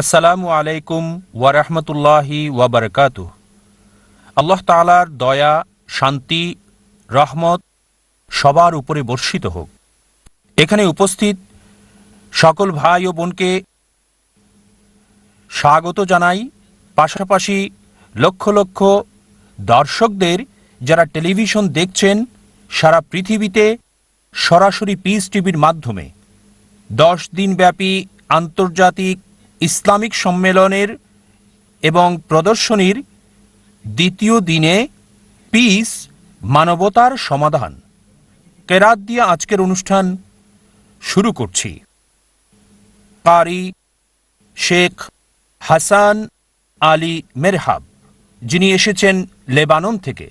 আসসালামু আলাইকুম ওয়ারহমতুল্লাহি ওয়াবারকাতু আল্লাহ তালার দয়া, শান্তি, রহমত সবার উপরে বর্ষিত হোক। এখানে উপস্থিত সকল ভাই ও বোনকে স্বাগত জানাই। পাশাপাশি লক্ষ লক্ষ দর্শকদের যারা টেলিভিশন দেখছেন, সারা পৃথিবীতে সরাসরি পিস টিভির মাধ্যমে। দশ দিনব্যাপী আন্তর্জাতিক ইসলামিক সম্মেলনের এবং প্রদর্শনীর দ্বিতীয় দিনে পিস মানবতার সমাধান। কেরাত দিয়ে আজকের অনুষ্ঠান শুরু করছি। কারি শেখ হাসান আলী মেরহাব, যিনি এসেছেন লেবানন থেকে।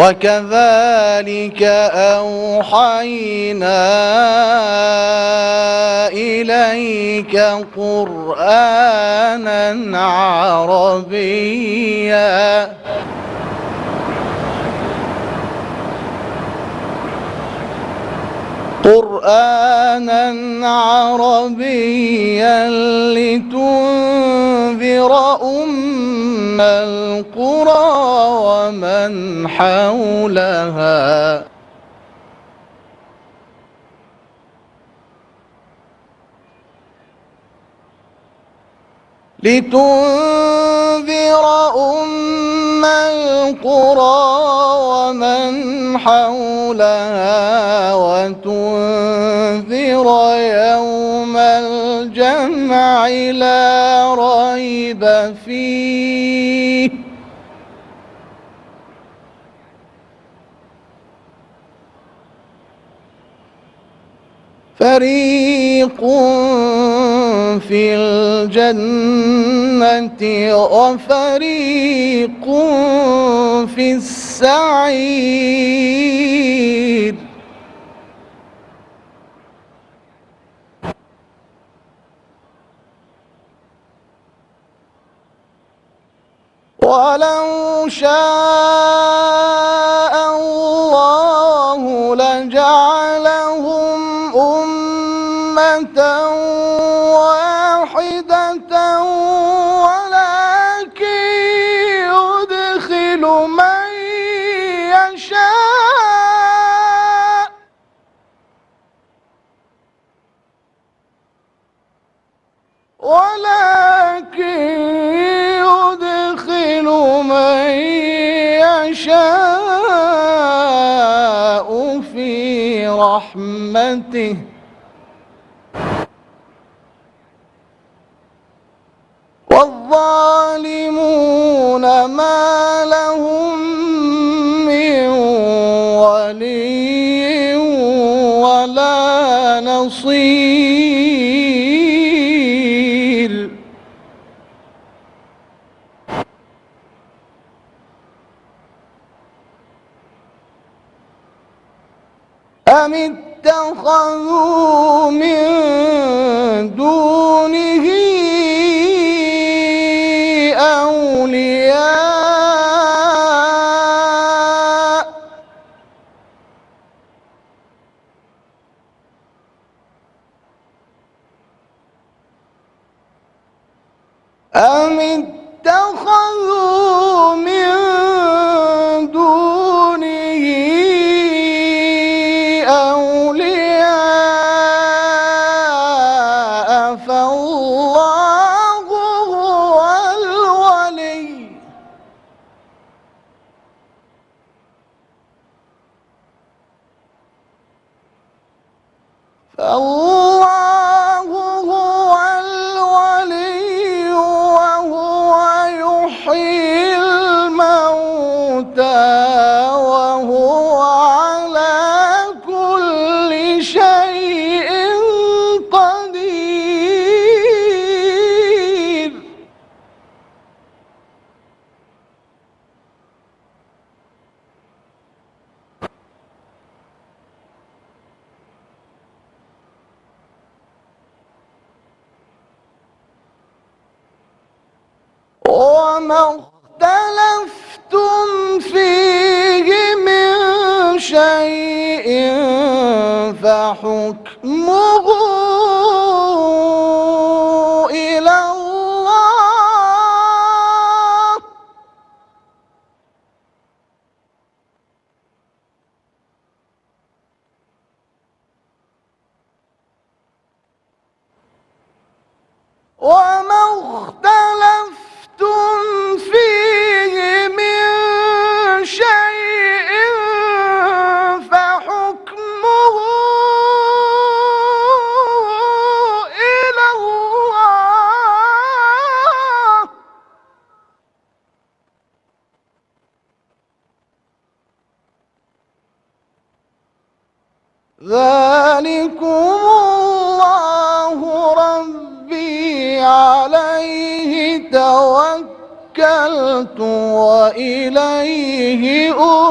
وكذلك أوحينا إليك قرآنا عربيا. قرآنا عربيا لتنذر أم حولها. لتنذر أم القرى ومن حولها وتنذر يوم الجمع لا ريب فيه. فريق في الجنة وفريق في السعير ولو شاء الله لجعلهم ante irmão. توكلت وإليه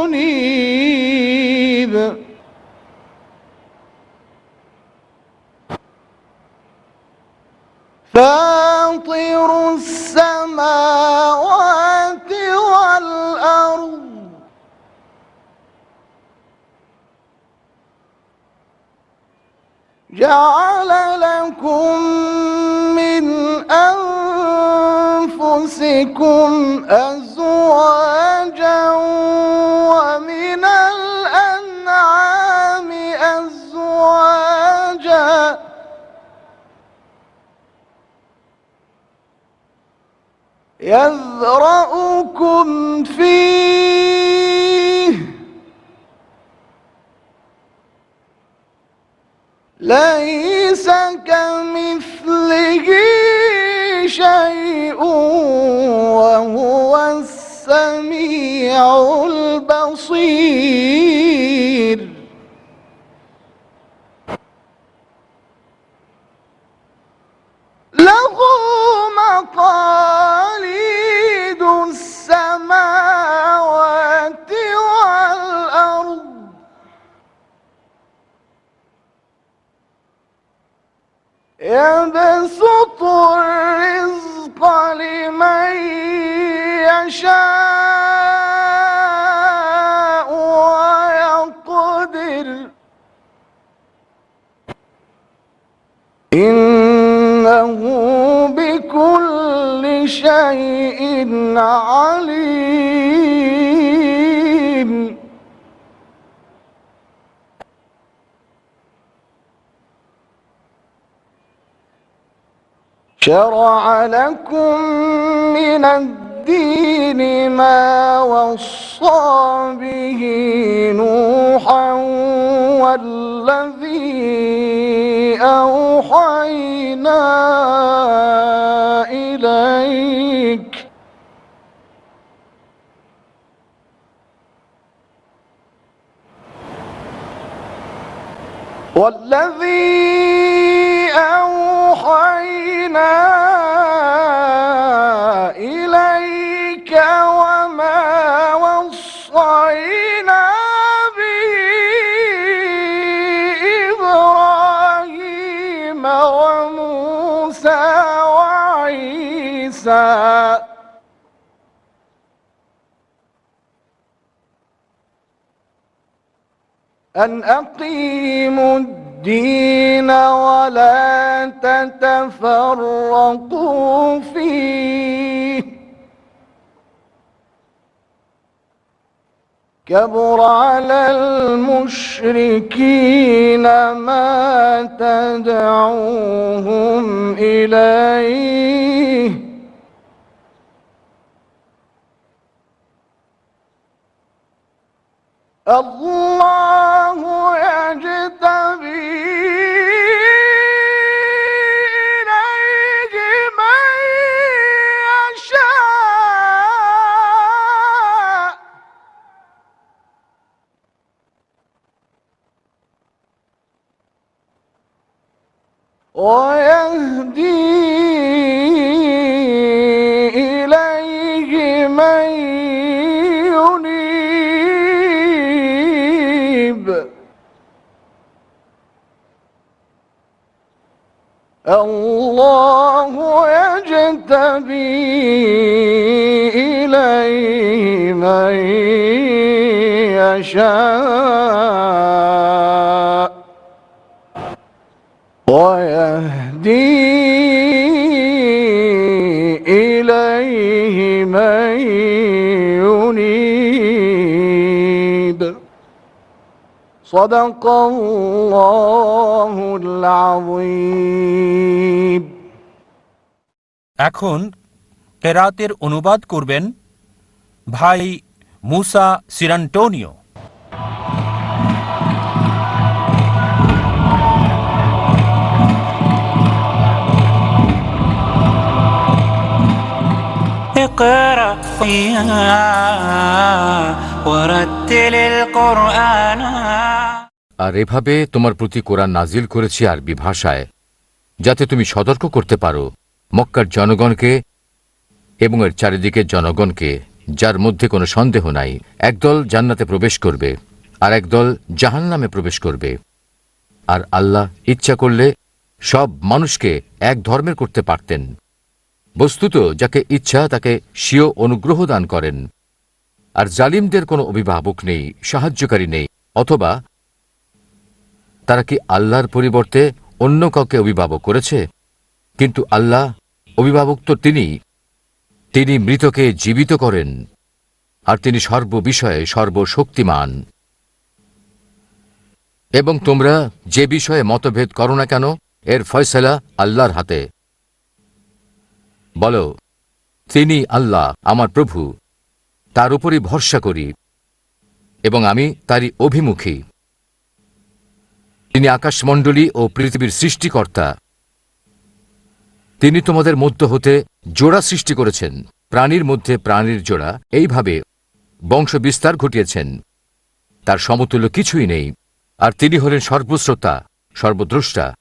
أنيب. فاطر السماوات والأرض. جعل لكم من أنفسكم أزواجا ومن الأنعام أزواجا. يذرأكم فيه. ليس كمثله شيء وهو السميع البصير. له مقاليد يبسط الرزق لمن يشاء ويقدر. إنه بكل شيء عليم. شرع لكم من الدين ما وصى به نوحا والذي أوحينا إليك. والذي أن أقيموا الدين ولا تتفرقوا فيه. كبر على المشركين ما تدعوهم إليه. الله يا الله يجتبي إليه من يشاء ويهدي صدق الله العظيم এখন কেরাতের অনুবাদ করবেন ভাই মুসা সিরান্টোনিও اقرأ يا ورتل القرآن আর এভাবে তোমার প্রতি কোরআন নাজিল করেছি আরবি ভাষায়, যাতে তুমি সতর্ক করতে পারো মক্কার জনগণকে এবং এর চারিদিকের জনগণকে, যার মধ্যে কোনো সন্দেহ নাই। একদল জান্নাতে প্রবেশ করবে আর একদল জাহান্নামে প্রবেশ করবে। আর আল্লাহ ইচ্ছা করলে সব মানুষকে এক ধর্মের করতে পারতেন। বস্তুত যাকে ইচ্ছা তাকে স্বীয় অনুগ্রহ দান করেন। আর জালিমদের কোনো অভিভাবক নেই, সাহায্যকারী নেই, অথবা তারা কি আল্লাহর পরিবর্তে অন্য কাউকে অভিভাবক করেছে? কিন্তু আল্লাহ অভিভাবক তো তিনি। তিনি মৃতকে জীবিত করেন, আর তিনি সর্ববিষয়ে সর্বশক্তিমান। এবং তোমরা যে বিষয়ে মতভেদ করো না কেন, এর ফয়সলা আল্লাহর হাতে। বলো, তিনি আল্লাহ, আমার প্রভু। তার উপরই ভরসা করি এবং আমি তারই অভিমুখী। তিনি আকাশমণ্ডলী ও পৃথিবীর সৃষ্টিকর্তা। তিনি তোমাদের মধ্য হতে জোড়া সৃষ্টি করেছেন, প্রাণীর মধ্যে প্রাণীর জোড়া। এইভাবে বংশ বিস্তার ঘটিয়েছেন। তার সমতুল্য কিছুই নেই। আর তিনি হলেন সর্বশ্রোতা, সর্বদ্রষ্টা।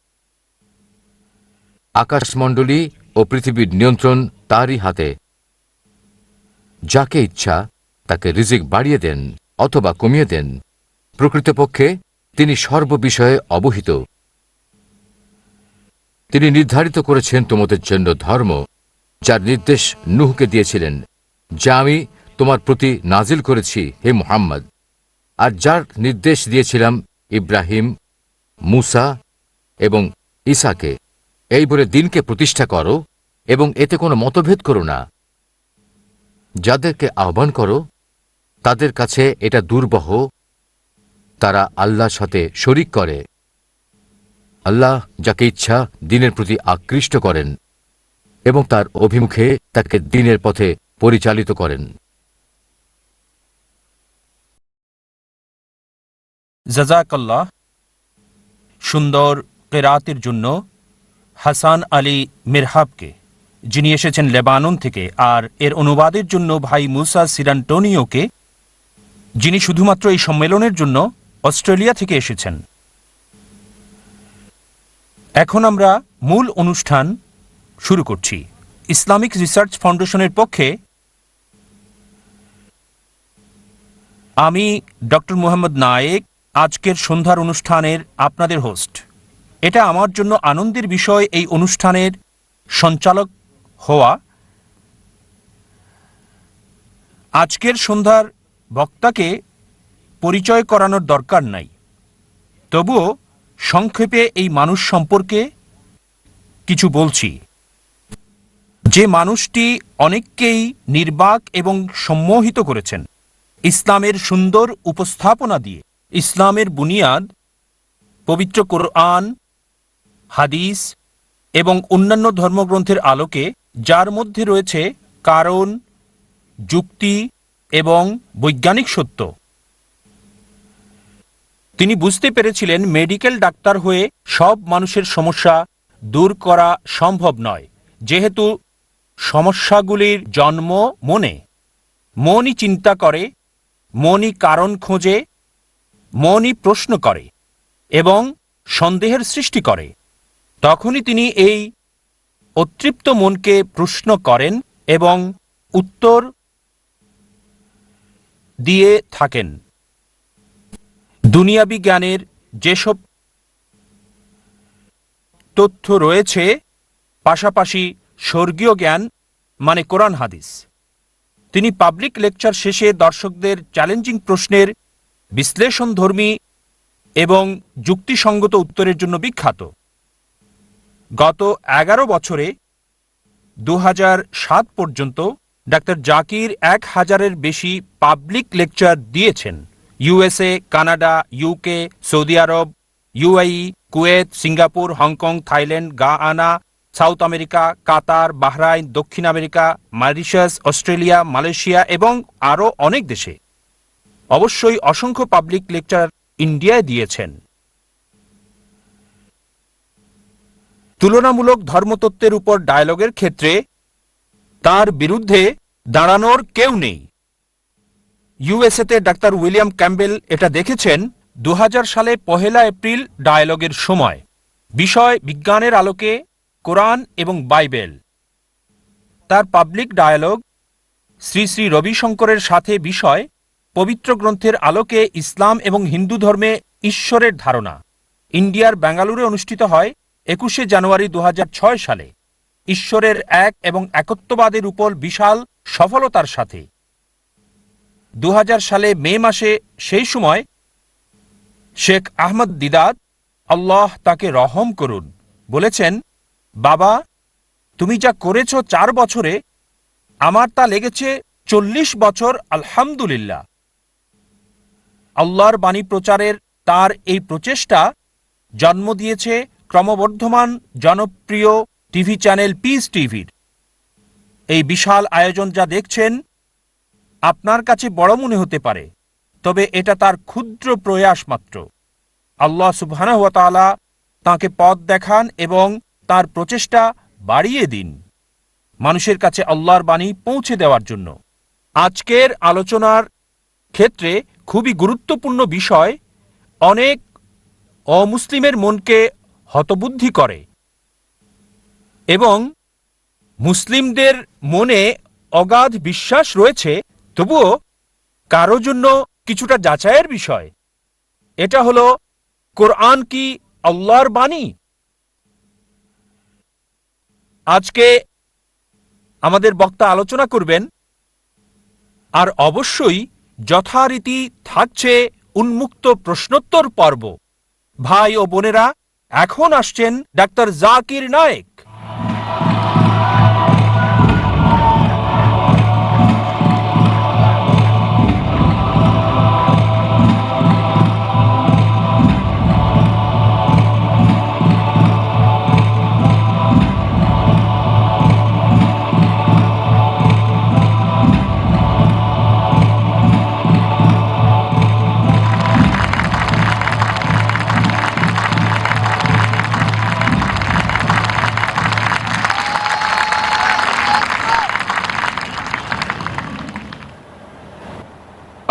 আকাশমণ্ডলী ও পৃথিবীর নিয়ন্ত্রণ তারই হাতে। যাকে ইচ্ছা তাকে রিজিক বাড়িয়ে দেন অথবা কমিয়ে দেন। প্রকৃতপক্ষে তিনি সর্ববিষয়ে অবহিত। তিনি নির্ধারিত করেছেন তোমাদের জন্য ধর্ম, যার নির্দেশ নুহকে দিয়েছিলেন, যা আমি তোমার প্রতি নাজিল করেছি, হে মোহাম্মদ। আর যার নির্দেশ দিয়েছিলাম ইব্রাহিম, মুসা এবং ঈসাকে এই বলে দিনকে প্রতিষ্ঠা করো এবং এতে কোনো মতভেদ করো না। যাদেরকে আহ্বান করো, তাদের কাছে এটা দুর্বহ। তারা আল্লাহর সাথে শরিক করে। আল্লাহ যাকে ইচ্ছা দিনের প্রতি আকৃষ্ট করেন এবং তার অভিমুখে তাকে দিনের পথে পরিচালিত করেন। জাজাকাল্লাহ সুন্দর কেরাতের জন্য হাসান আলী মিরহাবকে যিনি এসেছেন লেবানন থেকে, আর এর অনুবাদের জন্য ভাই মুসা সিরান্টোনিওকে, যিনি শুধুমাত্র এই সম্মেলনের জন্য অস্ট্রেলিয়া থেকে এসেছেন। এখন আমরা মূল অনুষ্ঠান শুরু করছি। ইসলামিক রিসার্চ ফাউন্ডেশনের পক্ষে আমি ডক্টর মোহাম্মদ নায়েক, আজকের সন্ধ্যার অনুষ্ঠানের আপনাদের হোস্ট। এটা আমার জন্য আনন্দের বিষয় এই অনুষ্ঠানের সঞ্চালক হওয়া। আজকের সন্ধ্যার বক্তাকে পরিচয় করানোর দরকার নাই। তবুও সংক্ষেপে এই মানুষ সম্পর্কে কিছু বলছি। যে মানুষটি অনেককেই নির্বাক এবং সম্মোহিত করেছেন, ইসলামের সুন্দর উপস্থাপনা দিয়ে। ইসলামের বুনিয়াদ, পবিত্র কোরআন, হাদিস এবং অন্যান্য ধর্মগ্রন্থের আলোকে যার মধ্যে রয়েছে কারণ, যুক্তি এবং বৈজ্ঞানিক সত্য। তিনি বুঝতে পেরেছিলেন মেডিকেল ডাক্তার হয়ে সব মানুষের সমস্যা দূর করা সম্ভব নয়, যেহেতু সমস্যাগুলির জন্ম মনে। মনই চিন্তা করে, মনই কারণ খোঁজে, মনই প্রশ্ন করে এবং সন্দেহের সৃষ্টি করে। তখনই তিনি এই অতৃপ্ত মনকে প্রশ্ন করেন এবং উত্তর দিয়ে থাকেন। দুনিয়াবি জ্ঞানের যেসব তথ্য রয়েছে, পাশাপাশি স্বর্গীয় জ্ঞান মানে কোরআন হাদিস। তিনি পাবলিক লেকচার শেষে দর্শকদের চ্যালেঞ্জিং প্রশ্নের বিশ্লেষণধর্মী এবং যুক্তিসঙ্গত উত্তরের জন্য বিখ্যাত। গত এগারো বছরে দু সাত পর্যন্ত ডাক্তার জাকির এক হাজারের বেশি পাবলিক লেকচার দিয়েছেন। USA, Canada, UK, Saudi Arabia, UAE, Kuwait, Singapore, Hong Kong, Thailand Ghana South America, Qatar, Bahrain, দক্ষিণ আমেরিকা, মারিশাস, অস্ট্রেলিয়া, মালয়েশিয়া এবং আরও অনেক দেশে। অবশ্যই অসংখ্য পাবলিক লেকচার ইন্ডিয়ায় দিয়েছেন। তুলনামূলক ধর্মতত্ত্বের উপর ডায়ালগের ক্ষেত্রে তার বিরুদ্ধে দাঁড়ানোর কেউ নেই। ইউএসএতে ডাক্তার উইলিয়াম ক্যাম্বেল এটা দেখেছেন দু হাজার সালে পহেলা এপ্রিল ডায়ালগের সময়। বিষয় বিজ্ঞানের আলোকে, কোরআন এবং বাইবেল। তার পাবলিক ডায়ালগ শ্রী শ্রী রবিশঙ্করের সাথে বিষয়, পবিত্র গ্রন্থের আলোকে ইসলাম এবং হিন্দু ধর্মে ঈশ্বরের ধারণা। ইন্ডিয়ার বেঙ্গালুরু অনুষ্ঠিত হয় একুশে জানুয়ারি দু হাজার ছয় সালে ঈশ্বরের এক এবং একত্ববাদের উপর বিশাল সফলতার সাথে। দু সালে মে মাসে সেই সময় শেখ আহমদ দিদাদ আল্লাহ তাকে রহম করুন বলেছেন, বাবা, তুমি যা করেছ চার বছরে, আমার তা লেগেছে চল্লিশ বছর, আলহামদুলিল্লাহ। আল্লাহর বাণী প্রচারের তার এই প্রচেষ্টা জন্ম দিয়েছে ক্রমবর্ধমান জনপ্রিয় টিভি চ্যানেল পিস টিভির। এই বিশাল আয়োজন যা দেখছেন, আপনার কাছে বড় মনে হতে পারে, তবে এটা তার ক্ষুদ্র প্রয়াস মাত্র। আল্লাহ সুবহানাহু ওয়া তাআলা তাঁকে পথ দেখান এবং তার প্রচেষ্টা বাড়িয়ে দিন। মানুষের কাছে আল্লাহর বাণী পৌঁছে দেওয়ার জন্য। আজকের আলোচনার ক্ষেত্রে খুবই গুরুত্বপূর্ণ বিষয়, অনেক অমুসলিমের মনকে হতবুদ্ধি করে এবং মুসলিমদের মনে অগাধ বিশ্বাস রয়েছে, তবুও কারও জন্য কিছুটা যাচাইয়ের বিষয়। এটা হলো, কোরআন কি আল্লাহর বাণী? আজকে আমাদের বক্তা আলোচনা করবেন, আর অবশ্যই যথারীতি থাকছে উন্মুক্ত প্রশ্নোত্তর পর্ব। ভাই ও বোনেরা এখন আসছেন ডাক্তার জাকির নায়েক।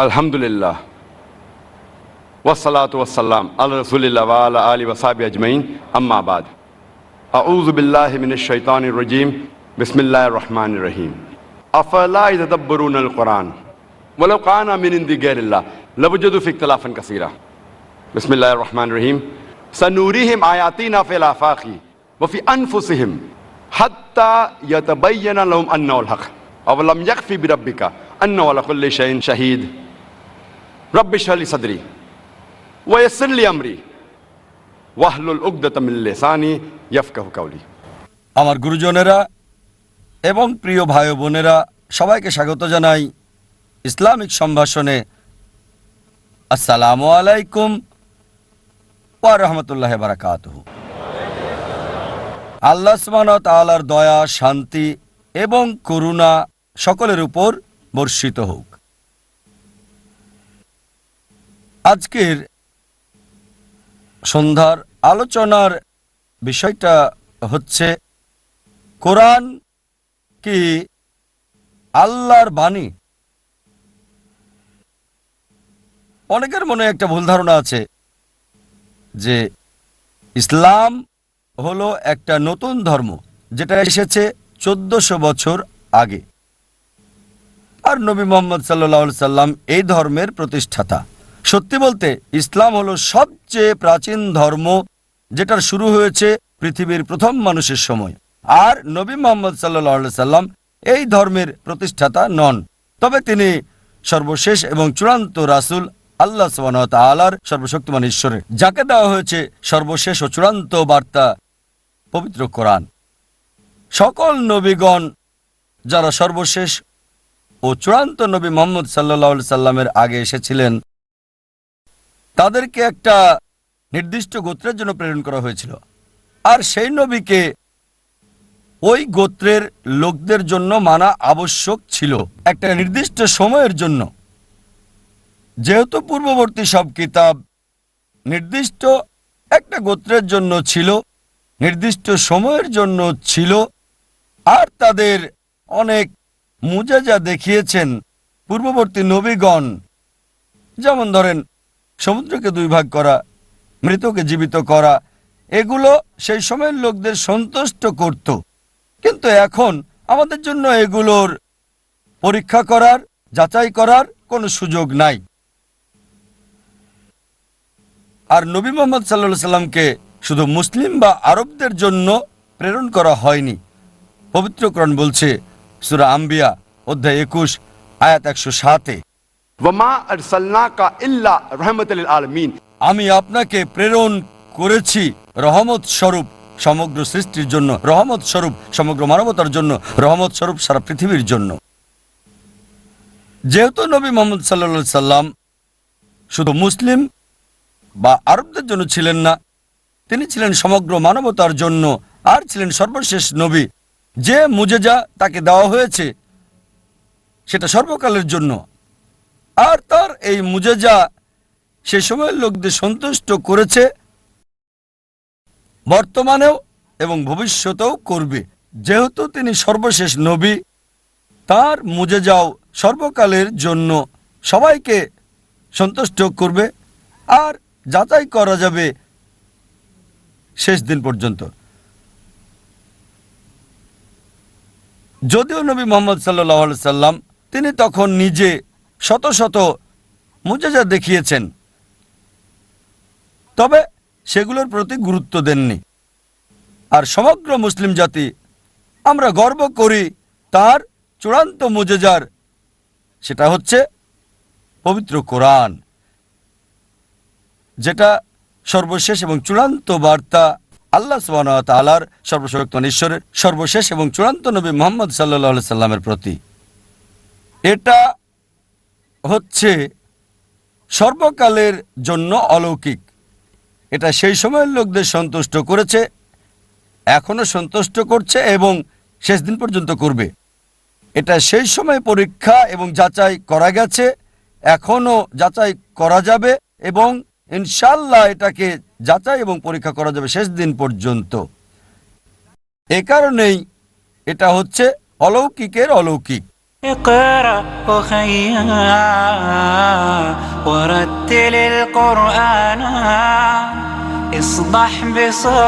আলহামদুলিল্লাহ ওয়াসালাত ওয়াসাল্লাম আল্লাহ রসুলিল্লাহ ওয়ালা আলী ওসাবি আজমাইন আম্মাবাদ আউযু বিল্লাহি মিনাশ শাইতানির রাজিম বিসমিল্লাহির রহমানির রহিম আফলা ইয়াদাব্বুরুনাল কোরআন ওয়ালাউ কানা মিন ইনদি গায়রিল্লাহ লাওয়াজাদু ফি ইখতিলাফান কাসীরা বিসমিল্লাহির রহমানির রহিম সানুরিহিম আয়াতিনা ফিল আফাকি ওয়া ফি আনফুসিহিম হাত্তা ইয়াতাবাyyana লাহুম আন্নাহুল হক আওয়ালাম ইয়াকফি বিরাব্বিকা আন্নাহু আলা কুল্লি শাইইন শাহীদ রব্বি শাহলি সদরি ওয়াসিরলি আমরি, ওয়াহলুল উকদাতা মিন লিসানি ইয়াফকাহু কাওলি। আমার গুরুজনেরা এবং প্রিয় ভাই বোনেরা সবাইকে স্বাগত জানাই ইসলামিক সম্ভাষণে। আসসালামু আলাইকুম ওয়া রহমতুল্লাহ বারাকাত আল্লাহ সুবহান তাআলার দয়া, শান্তি এবং করুণা সকলের উপর বর্ষিত হোক। আজকের সন্ধ্যার আলোচনার বিষয়টা হচ্ছে, কোরআন কি আল্লাহর বাণী? অনেকের মনে একটা ভুল ধারণা আছে যে ইসলাম হলো একটা নতুন ধর্ম যেটা এসেছে চোদ্দশো বছর আগে। আর নবী মোহাম্মদ সাল্লা সাল্লাম এই ধর্মের প্রতিষ্ঠাতা। সত্যি বলতে, ইসলাম হলো সবচেয়ে প্রাচীন ধর্ম যেটার শুরু হয়েছে পৃথিবীর প্রথম মানুষের সময়। আর নবী মোহাম্মদ সাল্লা সাল্লাম এই ধর্মের প্রতিষ্ঠাতা নন। তবে তিনি সর্বশেষ এবং চূড়ান্ত রাসুল আল্লাহ তালার সর্বশক্তিমান ঈশ্বরের। যাকে দেওয়া হয়েছে সর্বশেষ ও চূড়ান্ত বার্তা, পবিত্র কোরআন। সকল নবীগণ যারা সর্বশেষ ও চূড়ান্ত নবী মোহাম্মদ সাল্লাহ সাল্লামের আগে এসেছিলেন তাদেরকে একটা নির্দিষ্ট গোত্রের জন্য প্রেরণ করা হয়েছিল। আর সেই নবীকে ওই গোত্রের লোকদের জন্য মানা আবশ্যক ছিল একটা নির্দিষ্ট সময়ের জন্য। যেহেতু পূর্ববর্তী সব কিতাব নির্দিষ্ট একটা গোত্রের জন্য ছিল, নির্দিষ্ট সময়ের জন্য ছিল, আর তাদের অনেক মুজাজা দেখিয়েছেন পূর্ববর্তী নবীগণ। যেমন ধরেন সমুদ্রকে দুই ভাগ করা, মৃতকে জীবিত করা, এগুলো সেই সময়ের লোকদের সন্তুষ্ট করত। কিন্তু এখন আমাদের জন্য এগুলোর পরীক্ষা করার, যাচাই করার কোনো সুযোগ নাই। আর নবী মোহাম্মদ সাল্লা সাল্লামকে শুধু মুসলিম বা আরবদের জন্য প্রেরণ করা হয়নি। পবিত্রকরণ বলছে, সুরা আম্বিয়া, অধ্যায় একুশ, আয়াত একশো সাতে। আমি আপনাকে প্রেরণ করেছি রহমত স্বরূপ, সমগ্র সৃষ্টির জন্য, রহমত স্বরূপ, সমগ্র মানবতার জন্য, রহমত স্বরূপ সারা পৃথিবীর জন্য। যেহেতু নবী মোহাম্মদ সাল্লা সাল্লাম শুধু মুসলিম বা আরবদের জন্য ছিলেন না, তিনি ছিলেন সমগ্র মানবতার জন্য আর ছিলেন সর্বশেষ নবী। যে মুজেজা তাকে দেওয়া হয়েছে, সেটা সর্বকালের জন্য। আর তার এই মুজেজা সে সময়ের লোকদের সন্তুষ্ট করেছে, বর্তমানেও এবং ভবিষ্যতেও করবে। যেহেতু তিনি সর্বশেষ নবী, তার মুজে যাও সর্বকালের জন্য সবাইকে সন্তুষ্ট করবে আর যাচাই করা যাবে শেষ দিন পর্যন্ত। যদিও নবী মোহাম্মদ সাল্লাহ সাল্লাম তিনি তখন নিজে শত শত মুজেজা দেখিয়েছেন। তবে সেগুলোর প্রতি গুরুত্ব দেননি। আর সমগ্র মুসলিম জাতি, আমরা গর্ব করি তার চূড়ান্ত মুজেজার, সেটা হচ্ছে পবিত্র কোরআন, যেটা সর্বশেষ এবং চূড়ান্ত বার্তা আল্লাহ তালার সর্বশক্ত ঈশ্বরের সর্বশেষ এবং চূড়ান্ত নবী মোহাম্মদ সাল্লাহ সাল্লামের প্রতি। এটা হচ্ছে সর্বকালের জন্য অলৌকিক। এটা সেই সময়ের লোকদের সন্তুষ্ট করেছে এখনও সন্তুষ্ট করছে এবং শেষ দিন পর্যন্ত করবে। এটা সেই সময় পরীক্ষা এবং যাচাই করা গেছে এখনও যাচাই করা যাবে এবং ইনশাল্লাহ এটাকে যাচাই এবং পরীক্ষা করা যাবে শেষ দিন পর্যন্ত। এ কারণেই এটা হচ্ছে অলৌকিকের অলৌকিক। اقرأ أخيا ورتل القرآن. اصبح بصوت